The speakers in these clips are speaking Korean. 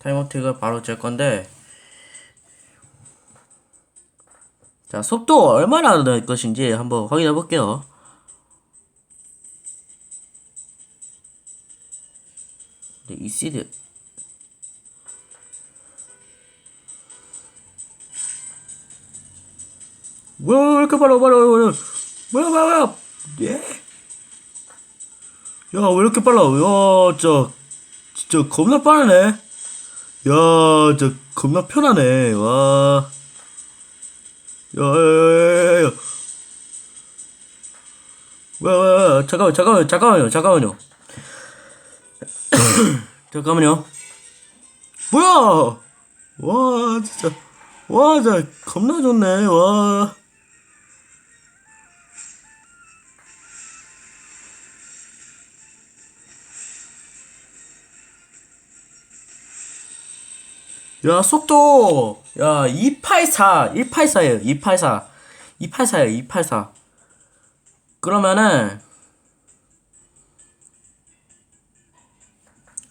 타임어택을 바로 잴 건데. 자 속도 얼마나 될 것인지 한번 확인해 볼게요. 네, 이 시드. 뭐야 왜 이렇게 빨라 빨라? 뭐야 뭐야 뭐야? 예? 야왜 이렇게 빨라? 야 진짜 진짜 겁나 빠르네 야 진짜 겁나 편하네. 와. 야 야 야야야 왜왜 잠깐만 잠깐만 잠깐만요 잠깐만요. 잠깐만요. 뭐야! 와 진짜. 와 진짜 겁나 좋네. 와 야, 속도! 야, 284, 184에요, 284. 284에요, 284. 그러면은,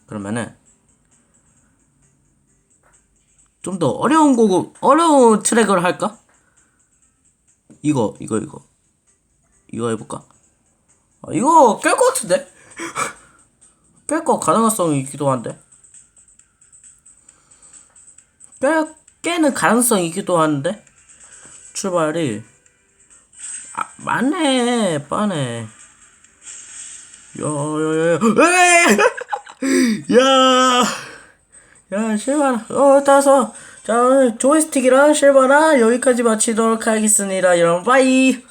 그러면은, 좀 더 어려운 곡, 어려운 트랙을 할까? 이거, 이거, 이거. 이거 해볼까? 아, 이거 깰 것 같은데? 깰 거 가능성이 있기도 한데? 깨, 깨는 가능성이 있기도 한데. 출발이. 아 맞네 빠네 야야야 야. 야! 실바나. 어 따서. 자 오늘 조이스틱이랑 실바나 여기까지 마치도록 하겠습니다. 여러분 빠이